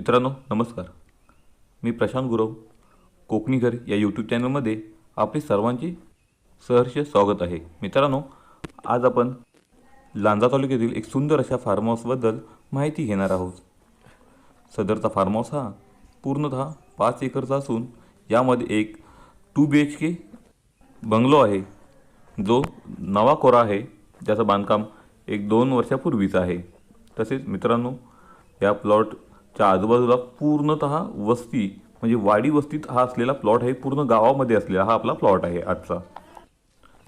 मित्रांनो नमस्कार. मी प्रशांत गुरव कोकणी घर या यूट्यूब चॅनलमध्ये आपले सर्वांचे सहर्ष स्वागत आहे. मित्रांनो आज आपण लांजा तालुक्यातील एक सुंदर अशा फार्म हाऊसबद्दल माहिती घेणार आहोत. सदरचा फार्म हाऊस हा पूर्णतः पाच एकरचा असून यामध्ये एक two B H K bungalow आहे जो नवा कोरा आहे ज्याचं बांधकाम एक दोन वर्षापूर्वीचं आहे. तसेच मित्रांनो या च्या आजूबाजूला पूर्णत वस्ती म्हणजे वाडी वस्तीत हा असलेला प्लॉट आहे पूर्ण गावामध्ये असलेला हा आपला प्लॉट आहे आजचा.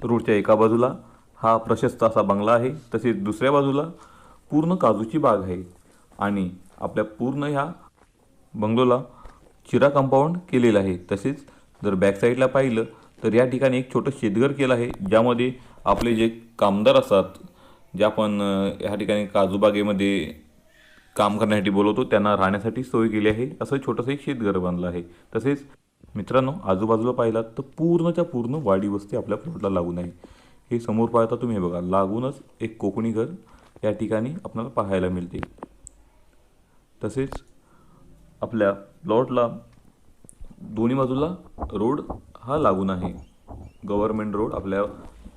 रोडच्या एका बाजूला हा प्रशस्त असा बंगला आहे तसेच दुसऱ्या बाजूला पूर्ण काजूची बाग आहे आणि आपल्या पूर्ण ह्या बंगलोला चिरा कंपाऊंड केलेलं आहे. तसेच जर बॅक साईडला पाहिलं तर या ठिकाणी एक छोटं शेतघर केलं आहे ज्यामध्ये आपले जे कामदार असतात जे आपण ह्या ठिकाणी काजूबागेमध्ये काम करण्यासाठी बोलवतो त्यांना राहण्यासाठी सोय केली आहे. असं छोटंसं एक शेतघर बांधलं आहे. तसेच मित्रांनो आजूबाजूला पाहिलात तर पूर्णच्या पूर्ण वाडी वस्ती आपल्या प्लॉटला लागून आहे. हे समोर पाहता तुम्ही हे बघा लागूनच एक कोकणी घर या ठिकाणी आपल्याला पाहायला मिळते. तसेच आपल्या प्लॉटला दोन्ही बाजूला रोड हा लागून आहे. गव्हर्मेंट रोड आपल्या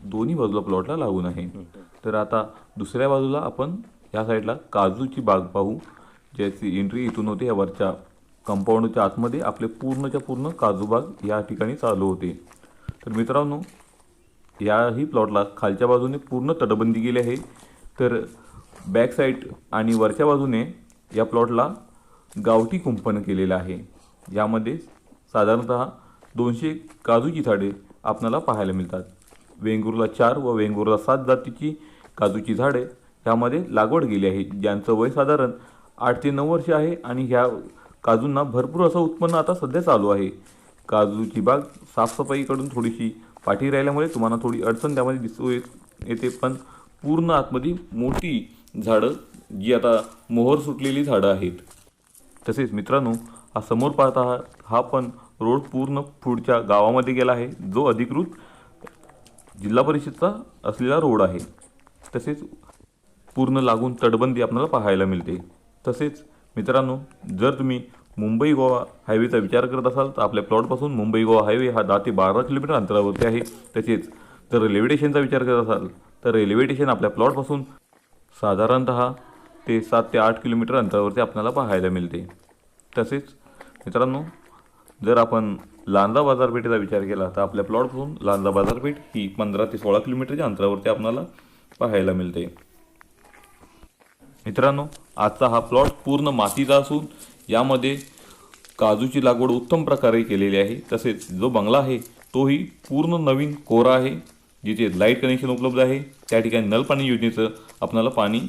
दोन्ही बाजूला प्लॉटला लागून आहे. तर आता दुसऱ्या बाजूला आपण या साईडला काजूची बाग पाहू ज्याची एंट्री इथून होते या वरच्या कंपाऊंडच्या आतमध्ये आपले पूर्णच्या पूर्ण काजूबाग या ठिकाणी चालू होते. तर मित्रांनो याही प्लॉटला खालच्या बाजूने पूर्ण तटबंदी केली आहे. तर बॅक साईड आणि वरच्या बाजूने या प्लॉटला गावठी कुंपण केलेलं आहे. यामध्ये साधारणतः दोनशे काजूची झाडे आपणाला पाहायला मिळतात. वेंगुरला चार व वेंगुर्ला सात जातीची काजूची झाडे ह्यामध्ये लागवड केली आहे. ज्यांचं वय साधारण आठ ते नऊ वर्ष आहे आणि ह्या काजूंना भरपूर असं उत्पन्न आता सध्या चालू आहे. काजूची बाग साफसफाईकडून थोडीशी पाठी राहिल्यामुळे तुम्हाला थोडी अडचण त्यामध्ये दिसू येत येते. पण पूर्ण आतमध्ये मोठी झाडं जी आता मोहर सुटलेली झाडं आहेत. तसेच मित्रांनो हा समोर पाहता हा पण रोड पूर्ण पुढच्या गावामध्ये गेला आहे. जो अधिकृत जिल्हा परिषदचा असलेला रोड आहे. तसेच पूर्ण लागून तटबंदी आपल्याला पाहायला मिळते. तसेच मित्रांनो जर तुम्ही मुंबई गोवा हायवेचा विचार करत असाल तर आपल्या प्लॉटपासून मुंबई गोवा हायवे हा दहा ते बारा किलोमीटर अंतरावरती आहे. तसेच जर रेल्वे स्टेशनचा विचार करत असाल तर रेल्वे स्टेशन आपल्या प्लॉटपासून साधारणतः ते सात ते आठ किलोमीटर अंतरावरती आपल्याला पाहायला मिळते. तसेच मित्रांनो जर आपण लांजा बाजारपेठेचा विचार केला तर आपल्या प्लॉटपासून लांजा बाजारपेठ ही पंधरा ते सोळा किलोमीटरच्या अंतरावरती आपल्याला पाहायला मिळते. मित्रांनो आजचा हा प्लॉट पूर्ण मातीचा असून यामध्ये काजूची लागवड उत्तम प्रकारे केलेली आहे. तसेच जो बंगला आहे तोही पूर्ण नवीन कोरा आहे जिथे लाइट कनेक्शन उपलब्ध आहे. त्या ठिकाणी नलपाणी योजनेचं आपणाला पाणी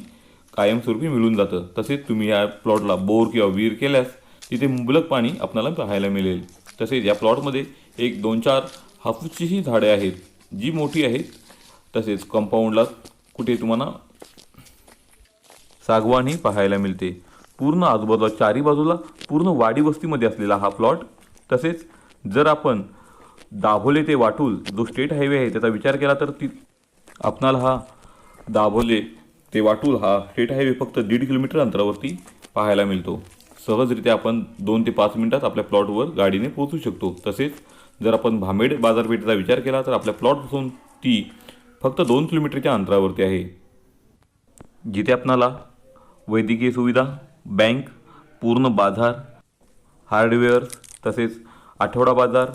कायमस्वरूपी मिळून जातं. तसेच तुम्ही या प्लॉटला बोर किंवा विहीर केल्यास तिथे मुबलक पाणी आपल्याला पाहायला मिळेल. तसेच या प्लॉटमध्ये एक दोन चार हापूसचीही झाडे आहेत जी मोठी आहेत. तसेच कंपाऊंडला कुठे तुम्हाला सागवानही पाहायला मिळते. पूर्ण आजूबाजूला चारी बाजूला पूर्ण वाडी वस्तीमध्ये असलेला हा प्लॉट. तसेच जर आपण दाभोले ते वाटूल जो स्टेट हायवे आहे त्याचा विचार केला तर ती आपणाला हा दाभोले ते वाटूल हा स्टेट हायवे फक्त दीड किलोमीटर अंतरावरती पाहायला मिळतो. सहजरित्या आपण दोन ते पाच मिनिटात आपल्या प्लॉटवर गाडीने पोहोचू शकतो. तसेच जर आपण भांबेड बाजारपेठेचा विचार केला तर आपल्या प्लॉटपासून ती फक्त दोन किलोमीटरच्या अंतरावरती आहे. जिथे आपणाला वैद्यकीय सुविधा बँक पूर्ण बाजार हार्डवेअर तसेच आठवडा बाजार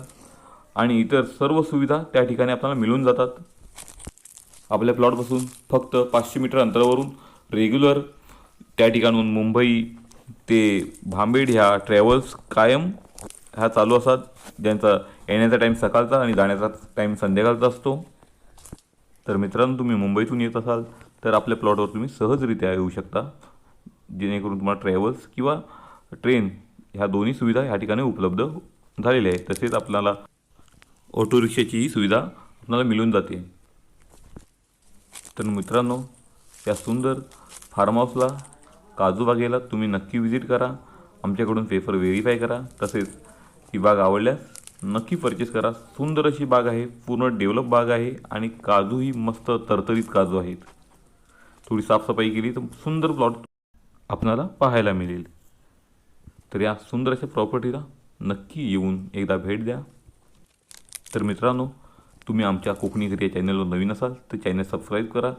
आणि इतर सर्व सुविधा त्या ठिकाणी आपल्याला मिळून जातात. आपल्या प्लॉटपासून फक्त पाचशे मीटर अंतरावरून रेग्युलर त्या ठिकाणून मुंबई ते भांबेड ह्या ट्रॅव्हल्स कायम ह्या चालू असतात. ज्यांचा येण्याचा टाईम सकाळचा आणि जाण्याचा टाईम संध्याकाळचा असतो. तर मित्रांनो तुम्ही मुंबईतून येत असाल तर आपल्या प्लॉटवर तुम्ही सहजरित्या येऊ शकता. जेणेकरून तुम्हाला ट्रॅव्हल्स किंवा ट्रेन ह्या दोन्ही सुविधा ह्या ठिकाणी उपलब्ध झालेल्या आहेत. तसेच आपल्याला ऑटो रिक्षाचीही सुविधा आपल्याला मिळून जाते. तर मित्रांनो या सुंदर फार्म हाऊसला काजू बागेला तुम्ही नक्की व्हिजिट करा. आमच्याकडून पेपर व्हेरीफाय करा. तसेच ही बाग आवडल्यास नक्की परचेस करा. सुंदर अशी बाग आहे पूर्ण डेव्हलप बाग आहे आणि काजूही मस्त तरतरीत काजू आहेत. थोडी साफसफाई केली तर सुंदर प्लॉट आपणाला पाहायला मिळेल. तर या सुंदर अशा प्रॉपर्टीला नक्की येऊन एकदा भेट द्या. तर मित्रांनो तुम्ही आमच्या कोकणी घरी या चॅनलवर नवीन असाल तर चॅनल सबस्क्राईब करा.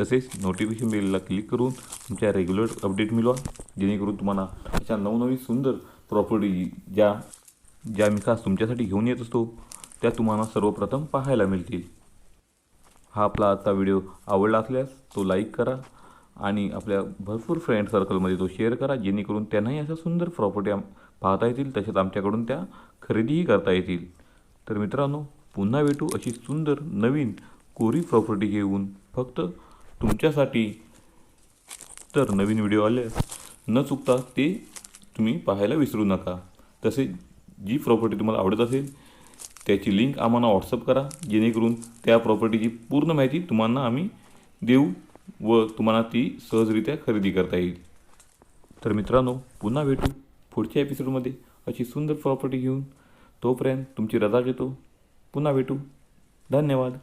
तसेच नोटिफिकेशन बेलला क्लिक करून तुमच्या रेग्युलर अपडेट मिळवा जेणेकरून तुम्हाला अशा नवनवीन सुंदर प्रॉपर्टी ज्या ज्या मी खास तुमच्यासाठी घेऊन येत असतो त्या तुम्हाला सर्वप्रथम पाहायला मिळतील. हा आपला आजचा व्हिडिओ आवडला असल्यास तो लाईक करा. आणि आपल्या भरपूर फ्रेंड सर्कलमध्ये तो शेअर करा जेणेकरून त्यांनाही अशा सुंदर प्रॉपर्टी आम पाहता येतील तसेच आमच्याकडून त्या खरेदीही करता येतील. तर मित्रांनो पुन्हा भेटू अशी सुंदर नवीन कोरी प्रॉपर्टी घेऊन. फक्त तुमच्यासाठी तर नवीन व्हिडिओ आले न चुकता ते तुम्ही पाहायला विसरू नका. तसे जी प्रॉपर्टी तुम्हाला आवडत असेल त्याची लिंक आम्हाला व्हॉट्सअप करा जेणेकरून त्या प्रॉपर्टीची पूर्ण माहिती तुम्हाला आम्ही देऊ. व तुम्हाला ती सहजरित्या खरेदी करता येईल. तर मित्रांनो पुन्हा भेटू पुढच्या एपिसोडमध्ये अशी सुंदर प्रॉपर्टी घेऊन. तोपर्यंत तुमची रजा घेतो. पुन्हा भेटू. धन्यवाद.